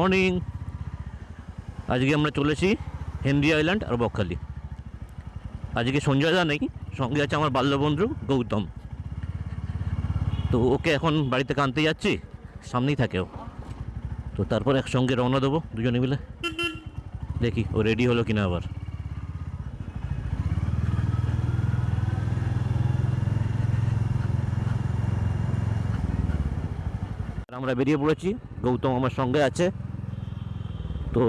Morning. আজকে আমরা চলেছি হেনরি আইল্যান্ড আর বকখালি। আজকে সঞ্জয়দা নেই, সঙ্গে আছে আমার বাল্যবন্ধু গৌতম। তো ওকে এখন বাড়িতে থেকে আনতে যাচ্ছি, সামনেই থাকে ও। তো তারপর একসঙ্গে রওনা দেবো দুজনে মিলে। দেখি ও রেডি হলো কিনা আবার। আমরা বেরিয়ে পড়েছি, গৌতম আমার সঙ্গে আছে। তো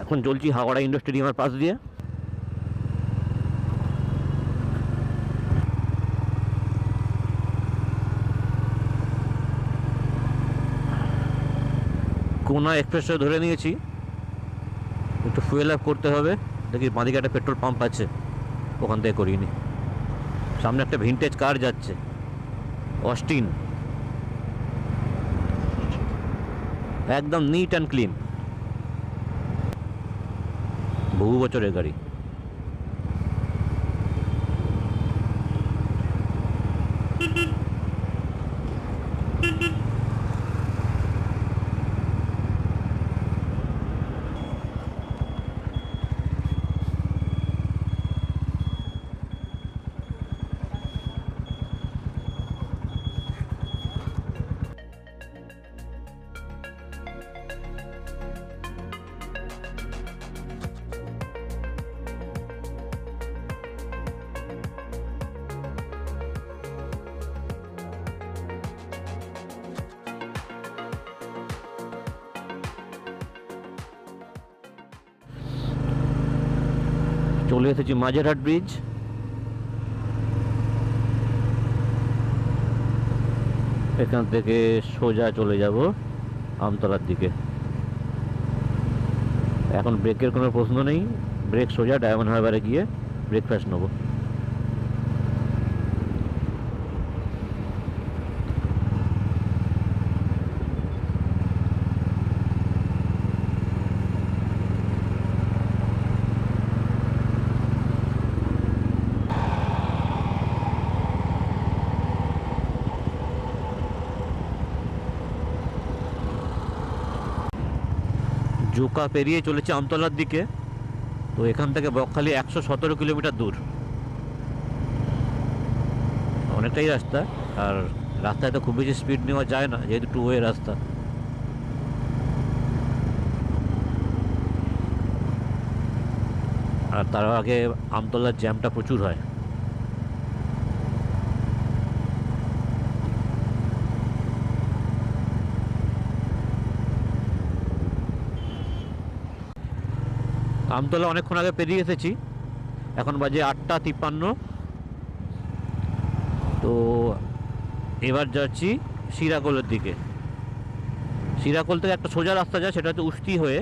এখন চলছি হাওড়া ইন্ডোর স্টেডিয়ামের পাশ দিয়ে। কোনা এক্সপ্রেসও ধরে নিয়েছি। একটু ফুয়েল আপ করতে হবে। দেখি বাঁদিকে একটা পেট্রোল পাম্প আছে। ওখান থেকে করিনি সামনে একটা ভিনটেজ কার যাচ্ছে। অস্টিন একদম নিট অ্যান্ড ক্লিন বহু বছরের গাড়ি। চলে এসেছি মাঝেরহাট ব্রিজ। এখান থেকে সোজা চলে যাব আমতলার দিকে। এখন ব্রেকের কোনো প্রশ্ন নেই। ব্রেক সোজা ডায়মন্ড হারবারে গিয়ে ব্রেকফাস্ট নেব। জোকা পেরিয়ে চলেছে আমতলার দিকে। তো এখান থেকে বকখালি একশো সতেরো কিলোমিটার দূর। অনেকটাই রাস্তা, আর রাস্তায় তো খুব বেশি স্পিড নেওয়া যায় না, যেহেতু টু ওয়ে রাস্তা। আর তার আগে আমতলার জ্যামটা প্রচুর হয়। আমতলা অনেকক্ষণ আগে পেরিয়ে এসেছি। এখন বাজে আটটা তিপ্পান্ন। তো এবার যাচ্ছি শিরাকোলের দিকে। শিরাকোল থেকে একটা সোজা রাস্তা যায়, সেটা হচ্ছে উস্তি হয়ে।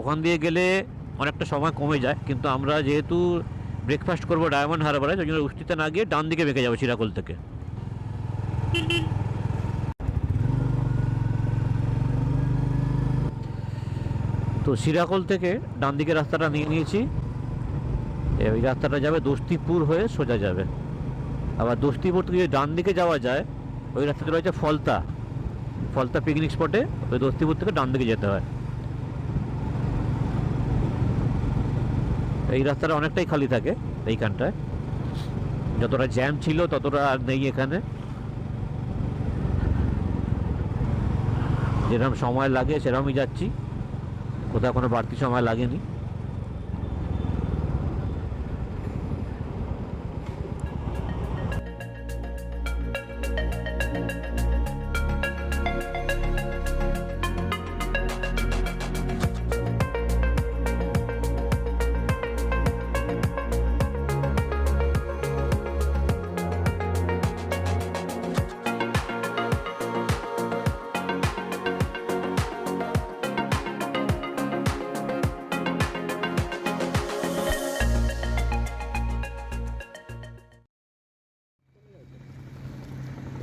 ওখান দিয়ে গেলে অনেকটা সময় কমে যায়, কিন্তু আমরা যেহেতু ব্রেকফাস্ট করব ডায়মন্ড হারবারে ওই জন্য উস্তিতে না গিয়ে ডান দিকে বেঁকে যাব শিরাকোল থেকে। তো শিরাকোল থেকে ডান দিকে রাস্তাটা নিয়ে নিয়েছি। ওই রাস্তাটা যাবে দোস্তিপুর হয়ে সোজা যাবে। আবার দোস্তিপুর থেকে ডান দিকে যাওয়া যায়, ওই রাস্তাটা রয়েছে ফলতা। ফলতা পিকনিক স্পটে ওই দোস্তিপুর থেকে ডান দিকে যেতে হয়। এই রাস্তাটা অনেকটাই খালি থাকে এইখানটায়। যতটা জ্যাম ছিল ততটা আর নেই এখানে। যেরকম সময় লাগে সেরকমই যাচ্ছি। কোথাও কোনো বাড়তি সময় লাগেনি।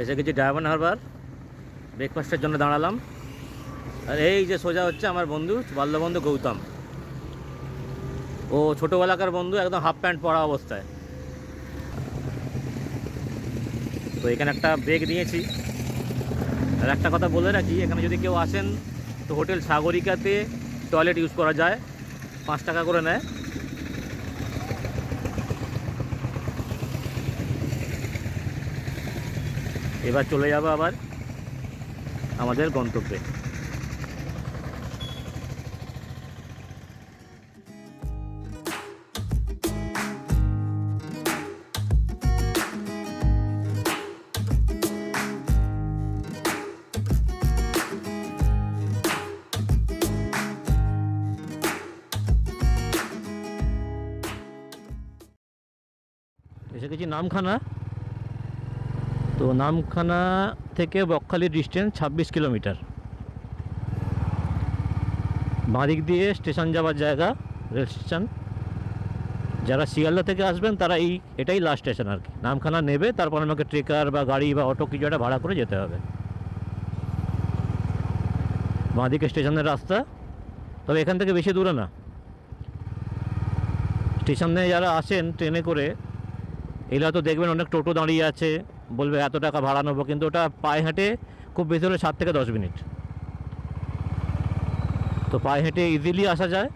এসে গেছি ডায়মন্ড হারবার ব্রেকফাস্টের জন্য দাঁড়ালাম। আর এই যে সোজা হচ্ছে আমার বন্ধু, বাল্যবন্ধু গৌতম। ও ছোটোবেলাকার বন্ধু, একদম হাফ প্যান্ট পরা অবস্থায়। তো এখানে একটা ব্রেক নিয়েছি। আর একটা কথা বলে রাখি, এখানে যদি কেউ আসেন, তো হোটেল সাগরিকাতে টয়লেট ইউজ করা যায়। পাঁচ টাকা করে নেয়। এবার চলে যাব আবার আমাদের গন্তব্যে। এসে গেছি নামখানা। তো নামখানা থেকে বকখালির ডিস্টেন্স ছাব্বিশ কিলোমিটার। বাঁদিক দিয়ে স্টেশন যাওয়ার জায়গা রেল স্টেশন যারা শিয়ালদা থেকে আসবেন, তারা এই, এটাই লাস্ট স্টেশন আর কি। নামখানা নেবে, তারপর আমাকে ট্রেকার বা গাড়ি বা অটো কিছু একটা ভাড়া করে যেতে হবে। বাঁদিকে স্টেশনের রাস্তা। তবে এখান থেকে বেশি দূরে না। স্টেশনে যারা আসেন, ট্রেনে করে এগুলো তো দেখবেন অনেক টোটো দাঁড়িয়ে আছে। বলবে এত টাকা ভাড়া নেব, কিন্তু ওটা পায়ে হেঁটে খুব বেশি হলে সাত থেকে দশ মিনিট। তো পায়ে হেঁটে ইজিলি আসা যায়।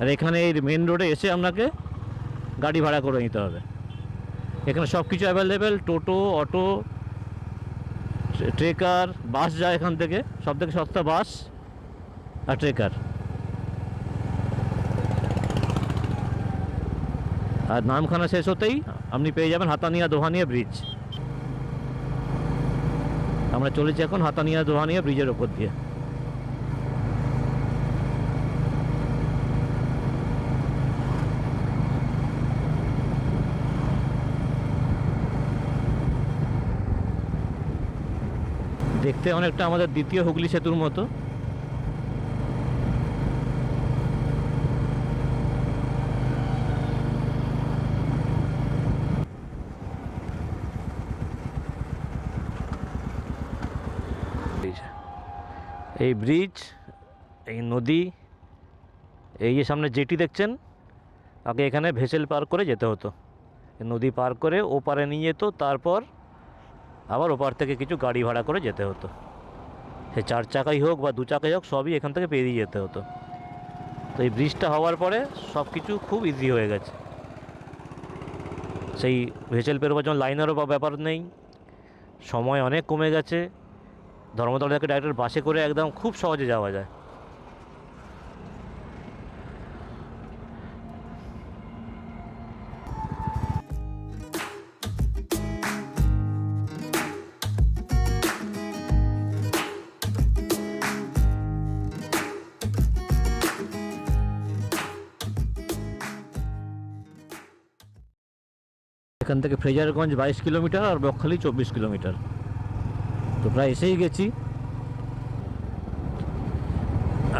আর এখানে এই মেন রোডে এসে আপনাকে গাড়ি ভাড়া করে নিতে হবে। এখানে সব কিছু অ্যাভেলেবেল টোটো, অটো ট্রেকার, বাস যায় এখান থেকে। সব থেকে সস্তা বাস আর ট্রেকার। আর নামখানা শেষ হতেই আপনি পেয়ে যাবেন হাতানিয়া দোহানিয়া ব্রিজ আমরা চলেছি এখন হাতানিয়া দোহানিয়া ব্রিজের ওপর দিয়ে। দেখতে অনেকটা আমাদের দ্বিতীয় হুগলি সেতুর মতো ব্রিজ এই ব্রিজ এই নদী, এই যে সামনে জেটি দেখছেন আগে এখানে ভেসেল পার করে যেতে হতো। নদী পার করে ওপারে নিয়ে যেত, তারপর আবার ওপার থেকে কিছু গাড়ি ভাড়া করে যেতে হতো। সে চার চাকাই হোক বা দু চাকাই হোক, সবই এখান থেকে পেরিয়ে যেতে হতো। তো এই ব্রিজটা হওয়ার পরে সব কিছু খুব ইজি হয়ে গেছে। সেই ভেসেল পেরোবার জন্য লাইনেরও বা ব্যাপার নেই। সময় অনেক কমে গেছে। ধর্মতলা থেকে ডাইরেক্ট বাসে করে একদম খুব সহজে যাওয়া যায়। এখান থেকে ফ্রেজারগঞ্জ বাইশ কিলোমিটার আর বকখালি চব্বিশ কিলোমিটার। তো প্রায় এসেই গেছি।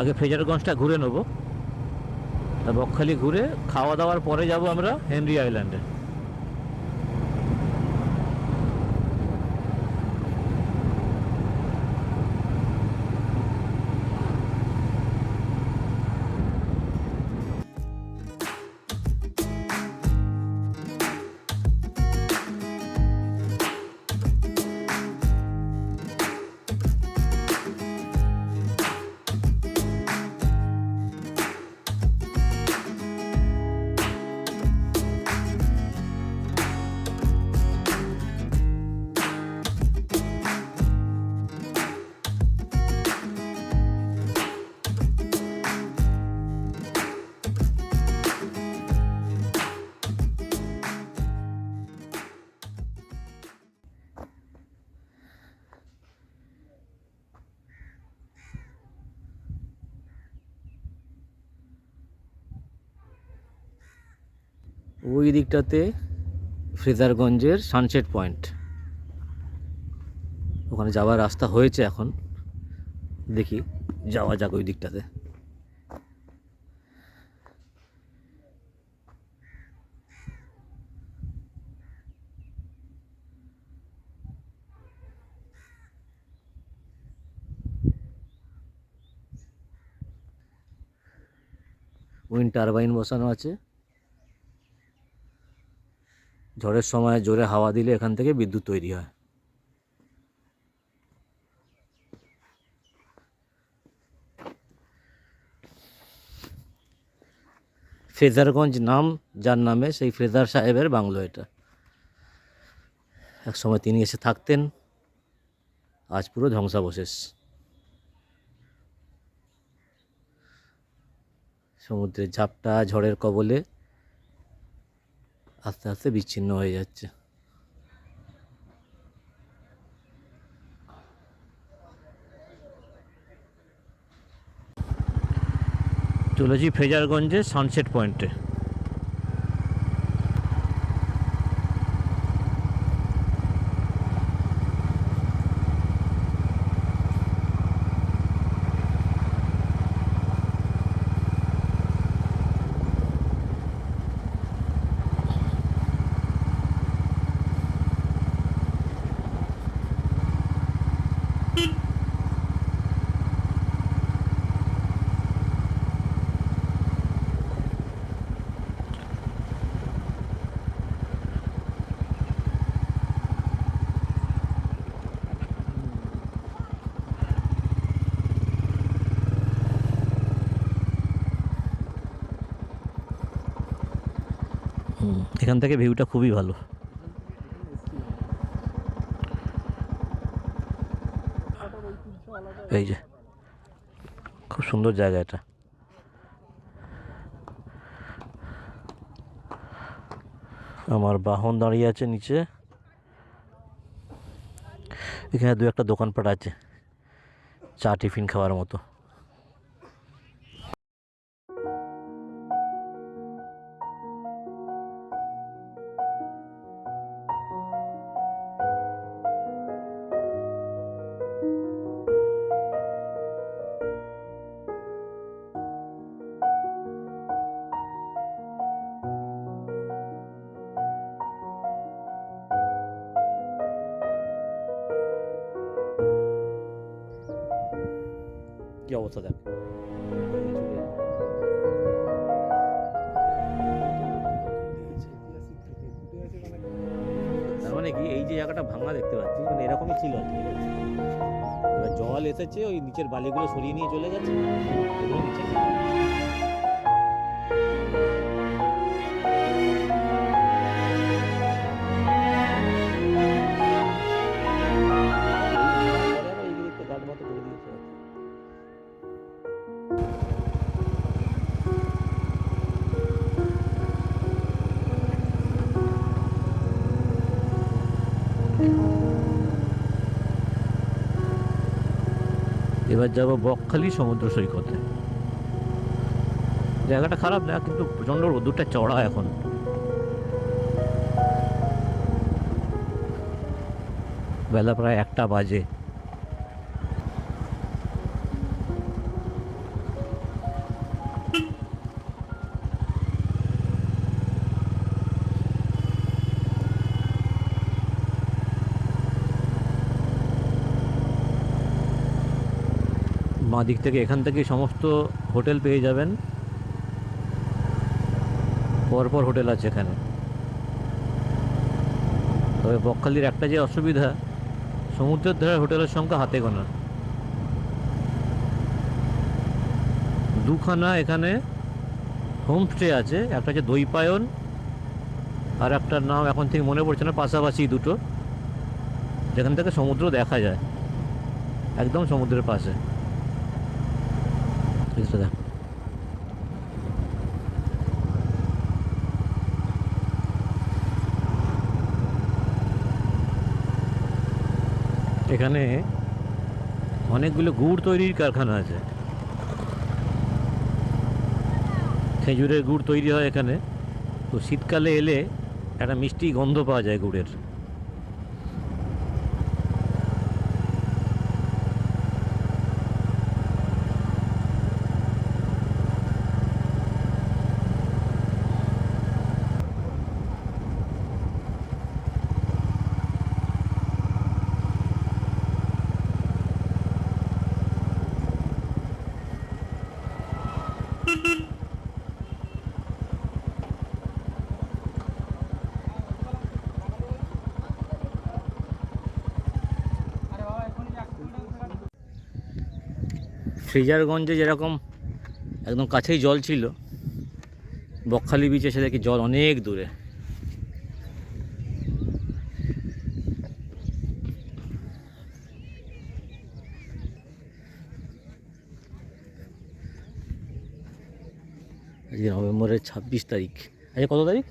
আগে ফেজারগঞ্জটা ঘুরে নেব। বকখালি ঘুরে খাওয়া দাওয়ার পরে যাব আমরা হেনরি আইল্যান্ডে। ওই দিকটাতে ফ্রেজারগঞ্জের সানসেট পয়েন্ট ওখানে যাওয়ার রাস্তা হয়েছে এখন। দেখি, যাওয়া যাক ওই দিকটাতে। উইন্ড টারবাইন বসানো আছে। ঝড়ের সময় জোরে হাওয়া দিলে এখান থেকে বিদ্যুৎ তৈরি হয়। ফ্রেজারগঞ্জ নাম, যার নামে সেই ফ্রেজার সাহেবের বাংলো এটা। এক সময় তিনি এসে থাকতেন, আজ পুরো ধ্বংসাবশেষ। সমুদ্রের ঝাপটা, ঝড়ের কবলে আস্তে আস্তে বিচ্ছিন্ন হয়ে যাচ্ছে। চলেছি ফেজারগঞ্জে সানসেট পয়েন্টে এখান থেকে ভিউটা খুবই ভালো। এই যে, খুব সুন্দর জায়গা এটা। আমার বাহন দাঁড়িয়ে আছে নিচে। এখানে দু একটা দোকানপাট আছে, চা টিফিন খাওয়ার মতো। মানে কি এই যে জায়গাটা ভাঙা দেখতে পাচ্ছি মানে এরকমই ছিল জল এসেছে, ওই নিচের বালিগুলো সরিয়ে নিয়ে চলে গেছে এবার যাব বকখালি সমুদ্র সৈকতে। জায়গাটা খারাপ না, কিন্তু প্রচণ্ড রোদুরটা চড়া এখন। বেলা প্রায় একটা বাজে। বাঁ দিক থেকে এখান থেকে সমস্ত হোটেল পেয়ে যাবেন। পরপর হোটেল আছে এখানে। তবে বকখালির একটা যে অসুবিধা, সমুদ্রের ধারে হোটেলের সংখ্যা হাতে গোনা। দুখানা এখানে হোমস্টে আছে, একটা হচ্ছে দইপায়ন, আর একটার নাম এখন থেকে মনে পড়ছে না, পাশাপাশি দুটো। যেখান থেকে সমুদ্র দেখা যায়, একদম সমুদ্রের পাশে ভিতরে দেখ এখানে অনেকগুলো গুড় তৈরির কারখানা আছে। খেজুরের গুড় তৈরি হয় এখানে। তো শীতকালে এলে একটা মিষ্টি গন্ধ পাওয়া যায় গুড়ের। ফ্রিজারগঞ্জে যেরকম একদম কাছেই জল ছিল, বকখালি বিচ এসে দেখি জল অনেক দূরে। আজকে নভেম্বরের ছাব্বিশ তারিখ। আচ্ছা কত তারিখ?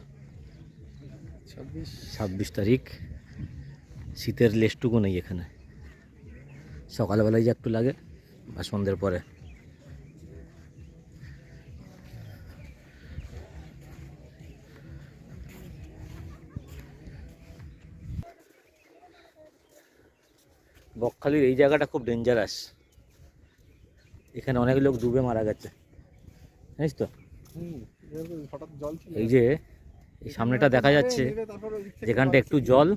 ছাব্বিশ ছাব্বিশ। তারিখ। শীতের লেশটুকু নেই এখানে। সকালবেলায় যে একটু লাগে। বা সন্ধ্যের পরে। বকখালির এই জায়গাটা খুব ডেঞ্জারাস এখানে অনেক লোক ডুবে মারা গেছে। জানিস তো? এই যে এই সামনেটা দেখা যাচ্ছে যেখানটা একটু জল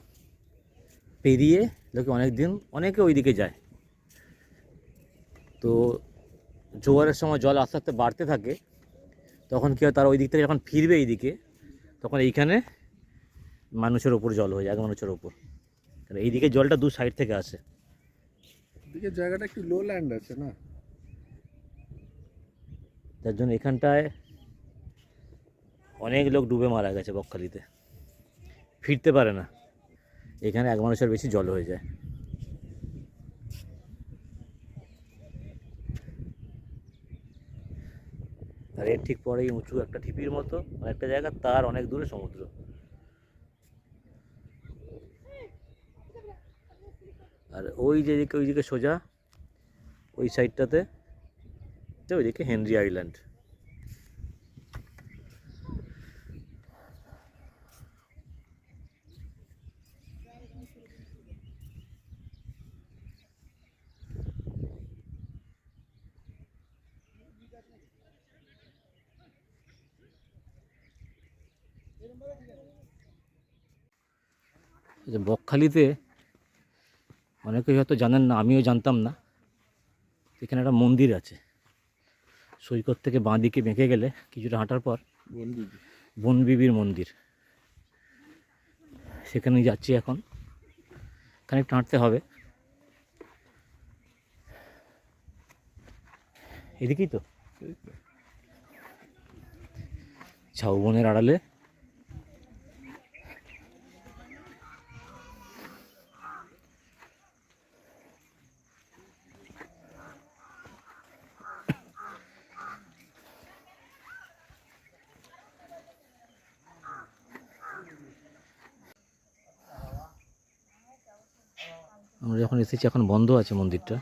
পেরিয়ে লোকে অনেক দিন অনেকে ওইদিকে যায়। তো জোয়ারের সময় জল আস্তে আস্তে বাড়তে থাকে তখন কী হয় তারা ওই দিক থেকে যখন ফিরবে এই দিকে তখন এইখানে মানুষের ওপর জল হয়ে যায় আগে মানুষের ওপর। কারণ এইদিকে জলটা দু সাইড থেকে আসে। দিকে জায়গাটা একটু লো ল্যান্ড আছে না? যার জন্য এখানটায় অনেক লোক ডুবে মারা গেছে বকখালিতে। ফিরতে পারে না। এখানে এক মানুষের বেশি জল হয়ে যায়। আর এর ঠিক পরেই উঁচু একটা ঢিপির মতো একটা জায়গা, তার অনেক দূরে সমুদ্র। আর ওই যেদিকে, ওইদিকে সোজা, ওই সাইডটাতে ওইদিকে হেনরি আইল্যান্ড। যে বকখালিতে অনেকেই হয়তো জানেন না আমিও জানতাম না এখানে একটা মন্দির আছে। সৈকত থেকে বাঁ দিকে বেঁকে গেলে কিছুটা হাঁটার পর বনবিবির মন্দির। সেখানে যাচ্ছি এখন। খানিকটা হাঁটতে হবে। এদিকেই তো। ঝাউবনের আড়ালে আমরা যখন এসেছি এখন বন্ধ আছে মন্দিরটা।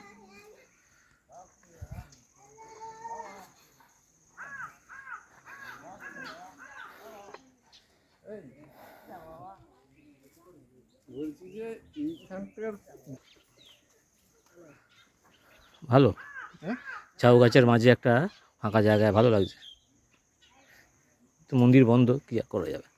ভালো। হ্যাঁ? চাউ গাছের মাঝে একটা ফাঁকা জায়গায় ভালো লাগছে। তো মন্দির বন্ধ কি করা যাবে?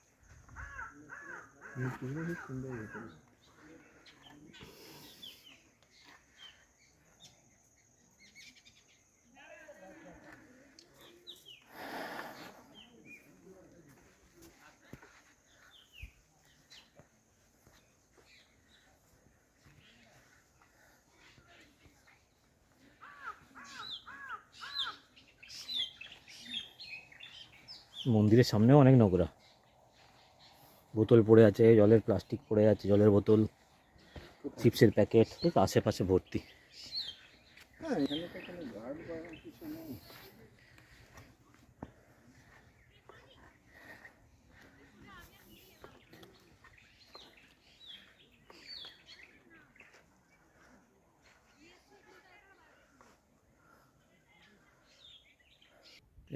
মন্দিরের সামনেও অনেক নোংরা। বোতল পড়ে আছে, জলের প্লাস্টিক পড়ে আছে, জলের বোতল, চিপসের প্যাকেট আশেপাশে ভর্তি। হ্যাঁ তো কোনো গার্ড বা কিছু নেই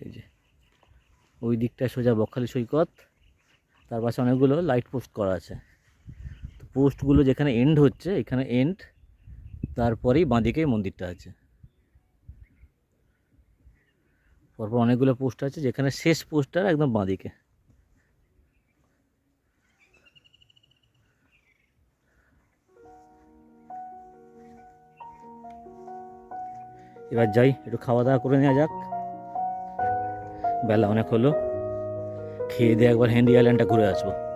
এই যে ওই দিকটা সোজা বকখালি সৈকত, তার পাশে অনেকগুলো লাইট পোস্ট করা আছে। তো পোস্টগুলো যেখানে এন্ড হচ্ছে, এখানে এন্ড তারপরেই বাঁদিকে মন্দিরটা আছে। পরপর অনেকগুলো পোস্ট আছে, যেখানে শেষ পোস্টটা একদম বাঁদিকে। এবার যাই, একটু খাওয়া দাওয়া করে নেওয়া যাক। বেলা অনেক হলো। খেয়ে দিয়ে একবার হেন্ডি আইল্যান্ডটা ঘুরে আসব।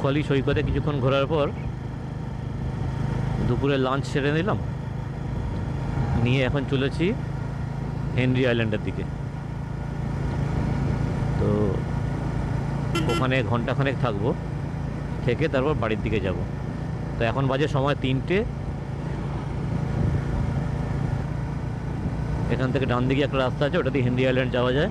বকখালি সৈকতে কিছুক্ষণ ঘোরার পর দুপুরে লাঞ্চ সেরে নিলাম। নিয়ে এখন চলেছি হেনরি আইল্যান্ডের দিকে। তো ওখানে ঘন্টাখানেক থাকব, থেকে তারপর বাড়ির দিকে যাব। তো এখন বাজে সময় তিনটে। এখান থেকে ডান দিকে একটা রাস্তা আছে ওটা দিয়ে হেনরি আইল্যান্ড যাওয়া যায়।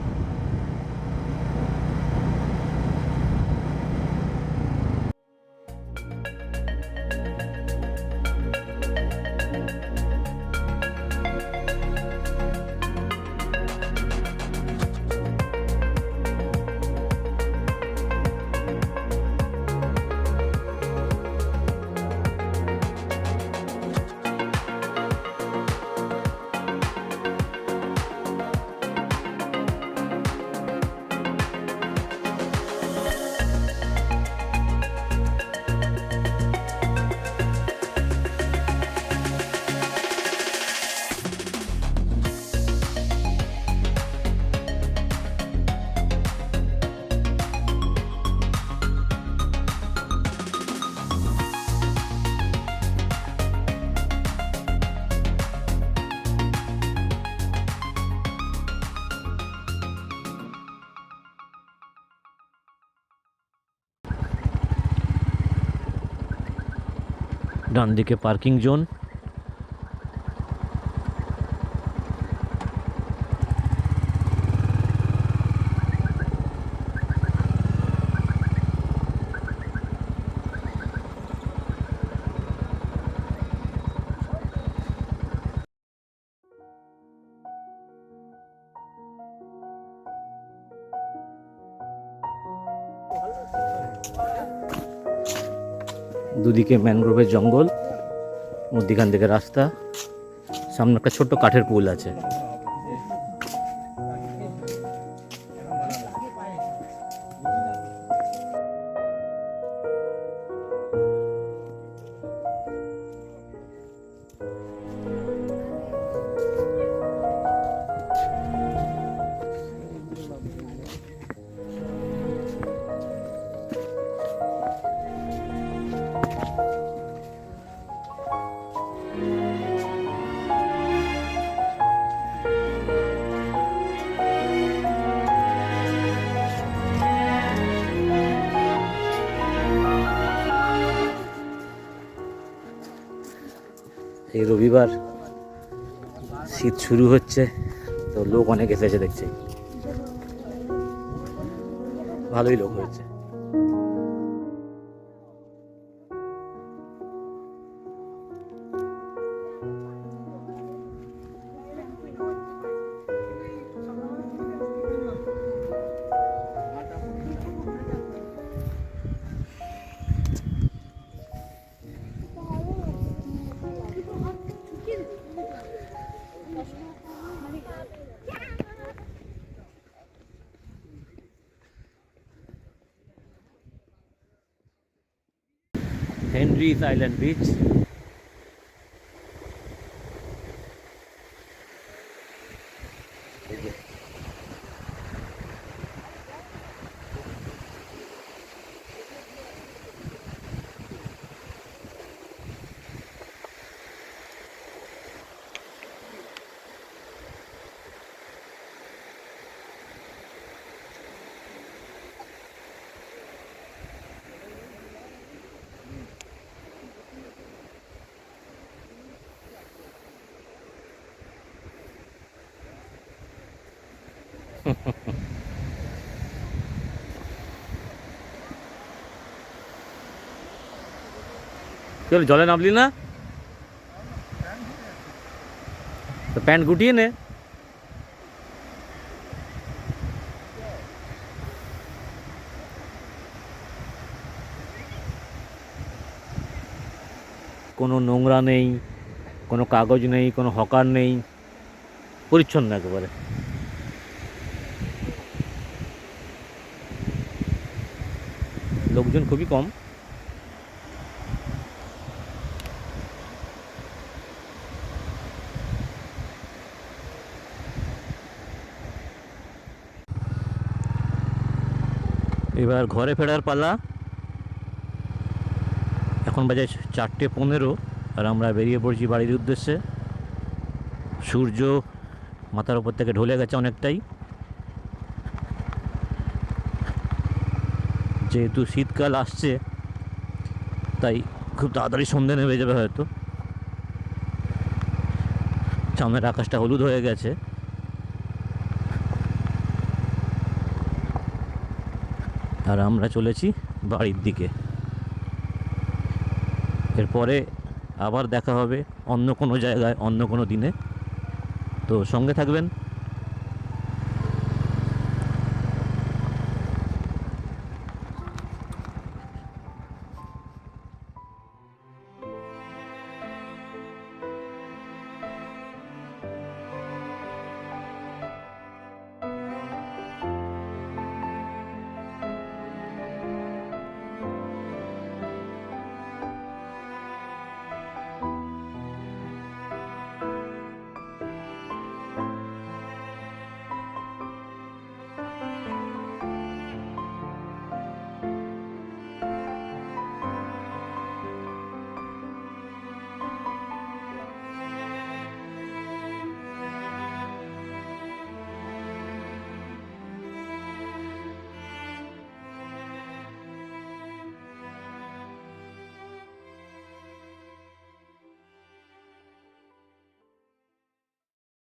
ডান দিকে পার্কিং জোন দুদিকে ম্যানগ্রোভের জঙ্গল মধ্যিখান থেকে রাস্তা সামনে একটা ছোট্ট কাঠের পুল আছে। এই রবিবার শীত শুরু হচ্ছে তো লোক অনেক এসেছে দেখছি। ভালোই লোক হয়েছে। হেনরিজ আইল্যান্ড বিচ কি জলে নামলি না? তো প্যান্ট গুটিয়ে নে। কোনো নোংরা নেই, কোনো কাগজ নেই, কোনো হকার নেই। পরিচ্ছন্ন একেবারে। লোকজন খুবই কম। এবার ঘরে ফেরার পালা। এখন বাজে চারটে পনেরো আর আমরা বেরিয়ে পড়ছি বাড়ির উদ্দেশ্যে। সূর্য মাথার উপর থেকে ঢলে গেছে অনেকটাই। যেহেতু শীতকাল আসছে, তাই খুব তাড়াতাড়ি সন্ধে নেমে যাবে হয়তো। সামনের আকাশটা হলুদ হয়ে গেছে। আর আমরা চলেছি বাড়ির দিকে। এরপরে আবার দেখা হবে অন্য কোনো জায়গায়, অন্য কোনো দিনে। তো সঙ্গে থাকবেন।